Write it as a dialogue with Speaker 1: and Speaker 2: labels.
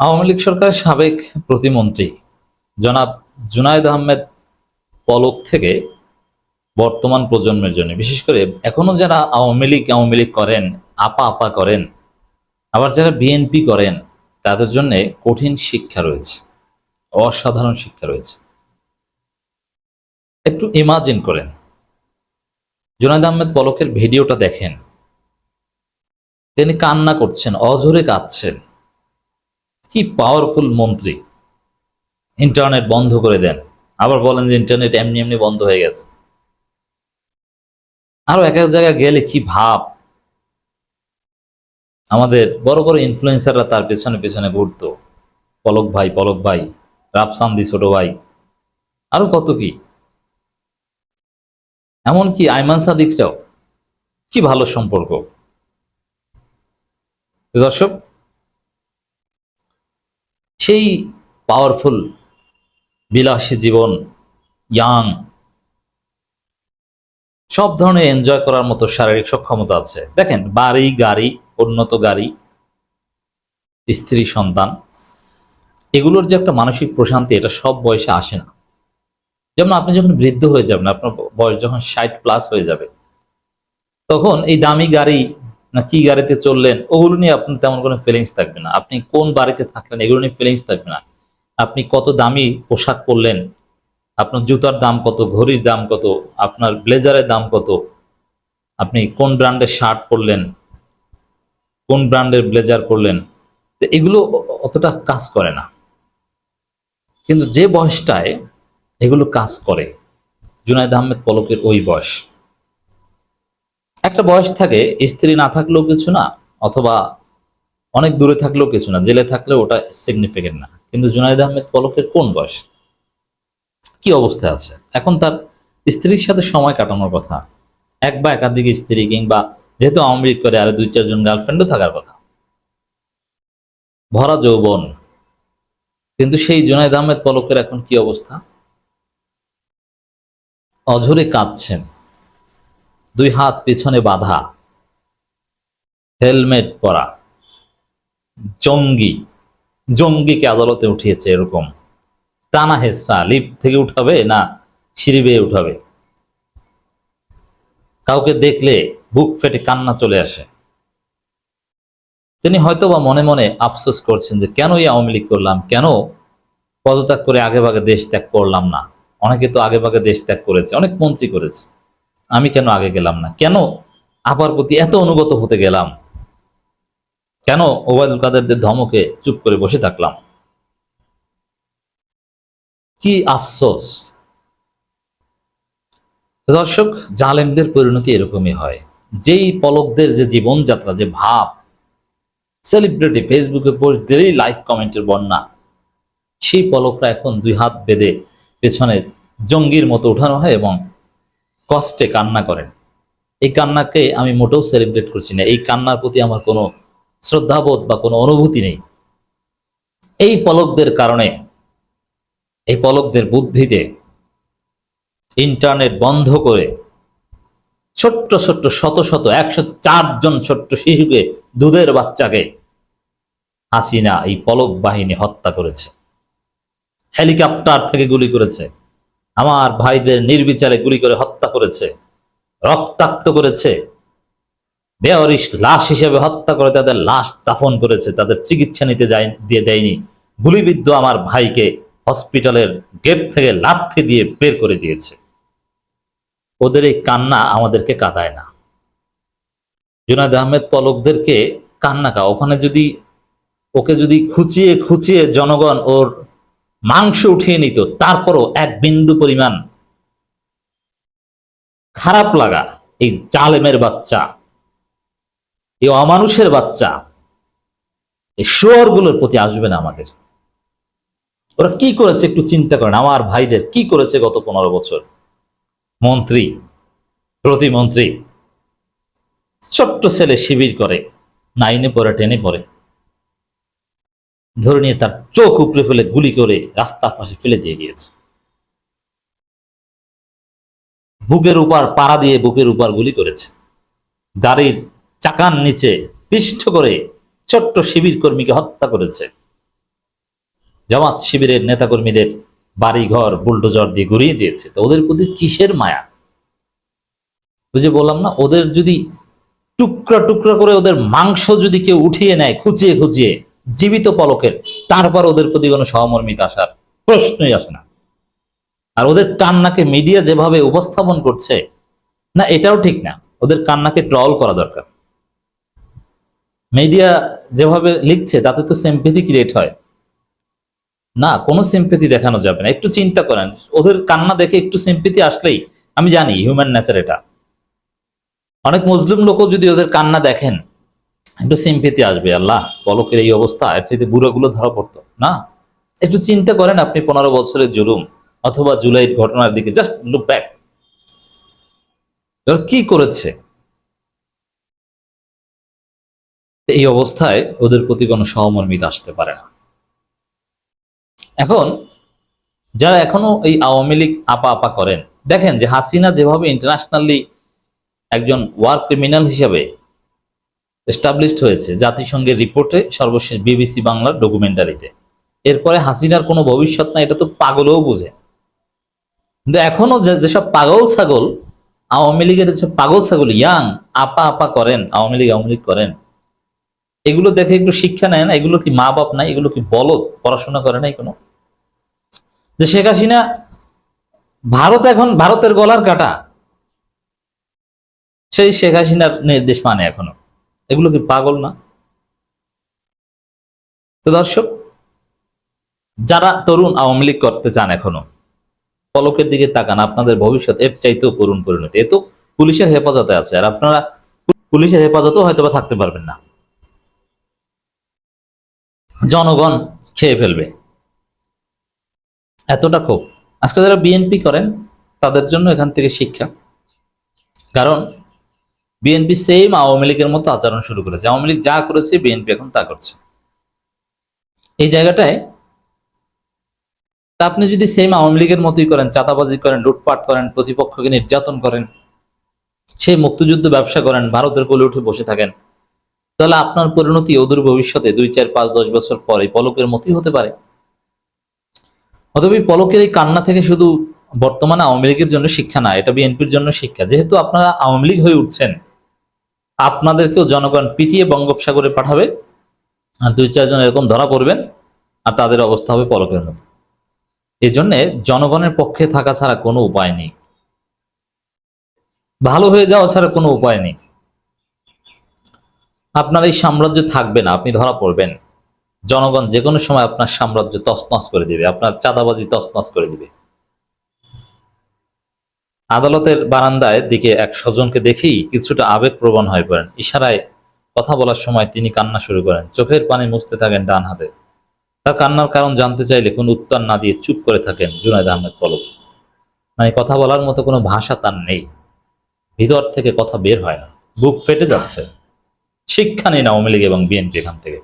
Speaker 1: আওয়ামী লীগ সরকারের সাবেক প্রতিমন্ত্রী জনাব জুনায়দ আহমেদ পলক থেকে বর্তমান প্রজন্মের জন্য, বিশেষ করে এখনও যারা আওয়ামী লীগ আওয়ামী লীগ করেন, আপা আপা করেন, আবার যারা বিএনপি করেন, তাদের জন্য কঠিন শিক্ষা রয়েছে, অসাধারণ শিক্ষা রয়েছে। একটু ইমাজিন করেন। জুনায়দ আহমেদ পলকের ভিডিওটা দেখেন। তিনি কান্না করছেন, অঝরে কাঁদছেন। কি পাওয়ারফুল মন্ত্রী? ইন্টারনেট বন্ধ করে দেন। আবার বলেন যে ইন্টারনেট এমনি এমনি বন্ধ হয়ে গেছে। আরও এক এক জায়গায় গেলে কি ভাব? আমাদের বড় বড় ইনফ্লুয়েন্সাররা তার পেছনে পেছনে ঘুরতো। পলক ভাই পলক ভাই, রাফসান্দি ছোট ভাই। আরও কত কি? এমনকি আইমান সাদিকরাও। কি ভালো সম্পর্ক। দর্শক সেই পাওয়ারফুল বিলাসী জীবন ইয়াং সব ধরনের এনজয় করার মতো শারীরিক সক্ষমতা আছে। দেখেন, বাড়ি, গাড়ি, উন্নত গাড়ি, স্ত্রী, সন্তান, এগুলোর যে একটা মানসিক প্রশান্তি, এটা সব বয়সে আসে না। যেমন আপনি যখন বৃদ্ধ হয়ে যাবেন, আপনার বয়স যখন ষাট প্লাস হয়ে যাবে, তখন এই দামি গাড়ি না কি গাড়িতে চললেন, ওগুলো নিয়ে আপনার তেমন কোনো ফিলিংস থাকবে না। আপনি কোন বাড়িতে থাকলেন, এগুলো নিয়ে ফিলিংস থাকবে না। আপনি কত দামি পোশাক পরলেন, আপনার জুতার দাম কত, ঘড়ির দাম কত, আপনার ব্লেজারের দাম কত, আপনি কোন ব্র্যান্ডের শার্ট পরলেন, কোন ব্র্যান্ডের ব্লেজার পরলেন, তো এগুলো অতটা কাজ করে না। কিন্তু যে বয়সটায় এগুলো কাজ করে, জুনায়দ আহমেদ পলকের ওই বয়স। একটা বয়স থাকে, স্ত্রী না থাকলেও কিছু না, অথবা অনেক দূরে থাকলেও কিছু না, জেলে থাকলেও ওটা সিগনিফিকেন্ট না। কিন্তু জুনায়দ আহমেদ পলকের কোন বয়স? কি অবস্থায় আছে? এখন তার স্ত্রীর সাথে সময় কাটানোর কথা। এক বা একাধিক স্ত্রী কিংবা যেহেতু আওয়ামী করে, আরও দুই চারজন গার্লফ্রেন্ডও থাকার কথা। ভরা যৌবন। কিন্তু সেই জুনায়দ আহমেদ পলকের এখন কি অবস্থা? অঝরে কাঁদছেন। দুই হাত পেছনে বাঁধা। হেলমেট পরা। জঙ্গি। জঙ্গিকে আদালতে উঠিয়েছে এরকম। টানা হেসরা লিফট থেকে উঠাবে না সিঁড়ি বেয়ে উঠাবে? কাউকে দেখলে বুক ফেটে কান্না চলে আসে। তিনি হয়তোবা মনে মনে আফসোস করছেন যে, কেনই আওয়ামী লীগ করলাম? কেন পদত্যাগ করে আগে ভাগে দেশ ত্যাগ করলাম না? অনেকে তো আগে ভাগে দেশ ত্যাগ করেছে, অনেক মন্ত্রী করেছে। আমি কেন আগে গেলাম না? কেন আপার প্রতি এত অনুগত হতে গেলাম? কেন ওবায়দুল কাদেরদের ধমকে চুপ করে বসে থাকলাম? কি আফসোস। দর্শক, জালেমদের পরিণতি এরকমই হয়। যেই পলকদের যে জীবনযাত্রা, যে ভাব সেলিব্রিটি ফেসবুকে পোস্ট দিলেই লাইক কমেন্টের বন্যা। সেই পলকরা এখন দুই হাত বেঁধে পেছনে জঙ্গির মতো উঠানো হয় এবং কষ্টে কান্না করেন। এই কান্নাকে আমি মোটেও সেলিব্রেট করছি না। এই কান্নার প্রতি আমার কোনো শ্রদ্ধাবোধ বা কোনো অনুভূতি নেই। এই পলকদের কারণে, এই পলকদের বুদ্ধিতে ইন্টারনেট বন্ধ করে ছোট্ট ছোট্ট, শত শত, একশো চারজন ছোট্ট শিশুকে, দুধের বাচ্চাকে হাসিনা এই পলক বাহিনী হত্যা করেছে। হেলিকপ্টার থেকে গুলি করেছে। আমার ভাইদের নির্বিচারে গুলি করে হত্যা করেছে, রক্তাক্ত করেছে, বেয়ারিশ লাশ হিসেবে হত্যা করে তাদের লাশ দাফন করেছে, তাদের চিকিৎসা নিতে যায় দিয়ে দেয়নি। গুলিবিদ্ধ আমার ভাইকে হসপিটালের গেট থেকে লাথি দিয়ে বের করে দিয়েছে। ওদের এই কান্না আমাদেরকে কাঁদায় না। জুনাদ আহমেদ পলকদেরকে কান্না কা ওখানে যদি, ওকে যদি খুচিয়ে খুচিয়ে জনগণ ওর মাংস উঠিয়ে নিত, তারপরও এক বিন্দু পরিমাণ খারাপ লাগা এই জালেমের বাচ্চা, এই অমানুষের বাচ্চা, এই শুয়ারগুলোর প্রতি আসবে না আমাদের। ওরা কি করেছে একটু চিন্তা করেন, আমার ভাইদের কি করেছে গত পনেরো বছর? মন্ত্রী, প্রতিমন্ত্রী, ছোট্ট ছেলে শিবির করে, নাইনে পরে টেনে পড়ে। ধরে নিয়ে তার চোখ উপড়ে ফেলে গুলি করে রাস্তার পাশে ফেলে দিয়ে গিয়েছে। বুকের উপর পাড়া দিয়ে বুকের উপর গুলি করেছে। গাড়ির চাকার নিচে পিষ্ট করে ছোট্ট শিবির কর্মীকে হত্যা করেছে। জামাত শিবিরের নেতাকর্মীদের বাড়ি ঘর বুলডোজার দিয়ে ঘুরিয়ে দিয়েছে। তো ওদের প্রতি কিসের মায়া? বুঝে বললাম না, ওদের যদি টুকরা টুকরা করে ওদের মাংস যদি কেউ উঠিয়ে নেয়, খুঁচিয়ে খুঁচিয়ে জীবিত পলকের, তারপর ওদের প্রতি কোনো সহমর্মিতা আসার প্রশ্নই আসে না। আর ওদের কান্নাকে মিডিয়া যেভাবে উপস্থাপন করছে, না, এটাও ঠিক না। ওদের কান্নাকে ট্রল করা দরকার। মিডিয়া যেভাবে লিখছে, তাতে তো সিম্পেথি ক্রিয়েট হয়। না, কোনো সিম্পেথি দেখানো যাবে না। একটু চিন্তা করেন। ওদের কান্না দেখে একটু সিম্পেথি আসলেই, আমি জানি হিউম্যান নেচার এটা। অনেক মুসলিম লোকও যদি ওদের কান্না দেখেন একটু সিম্পেথি আসবে, আল্লাহ। পলকের এই অবস্থা, এর চাইতে বুড়োগুলো ধরা পড়তো, না? একটু চিন্তা করেন আপনি, পনেরো বছরের জুলুম অথবা জুলাইয়ের ঘটনার দিকে জাস্ট লুক ব্যাক কি করেছে? এই অবস্থায় ওদের প্রতি কোনো সহমর্মিতা আসতে পারে না। এখন, যারা এখনও এই আওয়ামী লীগ আপা আপা করেন, দেখেন যে হাসিনা যেভাবে ইন্টারন্যাশনালি একজন ওয়ার ক্রিমিনাল হিসাবে এস্টাবলিশড হয়েছে জাতিসংঘের রিপোর্টে সর্বশেষ বিবিসি বাংলার ডকুমেন্টারিতে এরপরে হাসিনার কোনো ভবিষ্যৎ নাই, এটা তো পাগলও বুঝে। কিন্তু এখনও যেসব পাগল ছাগল, আওয়ামী লীগের যেসব পাগল ছাগল, ইয়াং, আপা আপা করেন, আওয়ামী লীগ আওয়ামী লীগ করেন, এগুলো দেখে একটু শিক্ষা নেয় না এগুলো কি মা বাপ নাই, এগুলো কি বলদ, পড়াশোনা করে নাই কোনো? যে শেখ হাসিনা ভারত এখন ভারতের গলার কাটা, সেই শেখ হাসিনার নির্দেশ মানে এখনও। এগুলো কি পাগল না? তো দর্শক, যারা তরুণ আওয়ামী লীগ করতে চান এখনও, পলকের দিকে তাকান, আপনাদের ভবিষ্যৎ এর চাইতেও করুণ পরিণতি এ তো পুলিশের হেফাজতে আছে, আর আপনারা পুলিশের হেফাজতেও হয়তো থাকতে পারবেন না। জনগণ খেয়ে ফেলবে। এতটা ক্ষোভ। আজকে যারা বিএনপি করেন, তাদের জন্য এখান থেকে শিক্ষা। কারণ বিএনপি সেম আওয়ামী লীগের মতো আচরণ শুরু করেছে। আওয়ামী লীগ যা করেছে, বিএনপি এখন তা করছে। এই জায়গাটায় তা আপনি যদি সেম আওয়ামী লীগের মতোই করেন, চাঁদাবাজি করেন, লুটপাট করেন, প্রতিপক্ষকে নির্যাতন করেন, সেই মুক্তিযুদ্ধ ব্যবসা করেন, ভারতের কোলে উঠে বসে থাকেন, তাহলে আপনার পরিণতি অদূর ভবিষ্যতে দুই, চার, পাঁচ, দশ বছর পরে পলকের মতোই হতে পারে। এই পলকের এই কান্না থেকে শুধু বর্তমানে আওয়ামী লীগের জন্য শিক্ষা না, এটা বিএনপির জন্য শিক্ষা। যেহেতু আপনারা আওয়ামী লীগ হয়ে উঠছেন আপনাদেরকেও জনগণ পিটিয়ে বঙ্গোপসাগরে পাঠাবে। আর দুই চারজন এরকম ধরা পড়বেন, আর তাদের অবস্থা হবে পলকের মতো। এই জন্যে জনগণের পক্ষে থাকা ছাড়া কোনো উপায় নেই। ভালো হয়ে যাওয়া ছাড়া কোনো উপায় নেই। আপনার এই সাম্রাজ্য থাকবে না, আপনি ধরা পড়বেন। জনগণ যে কোনো সময় আপনার সাম্রাজ্য তছনছ করে দিবে, আপনার চাঁদাবাজি তছনছ করে দিবে। আদালতের বারান্দায় দিকে এক স্বজনকে দেখেই কিছুটা আবেগপ্রবণ হয়ে পড়েন। ইশারায় কথা বলার সময় তিনি কান্না শুরু করেন। চোখের পানি মুছতে থাকেন ডান হাতে। তার কান্নার কারণ জানতে চাইলে কোনো উত্তর না দিয়ে চুপ করে থাকেন জুনায়দ আহমেদ পলক। মানে কথা বলার মতো কোনো ভাষা তার নেই। ভিতর থেকে কথা বের হয় না। বুক ফেটে যাচ্ছে। শিক্ষা নেই না আওয়ামী লীগ এবং বিএনপি এখান থেকে।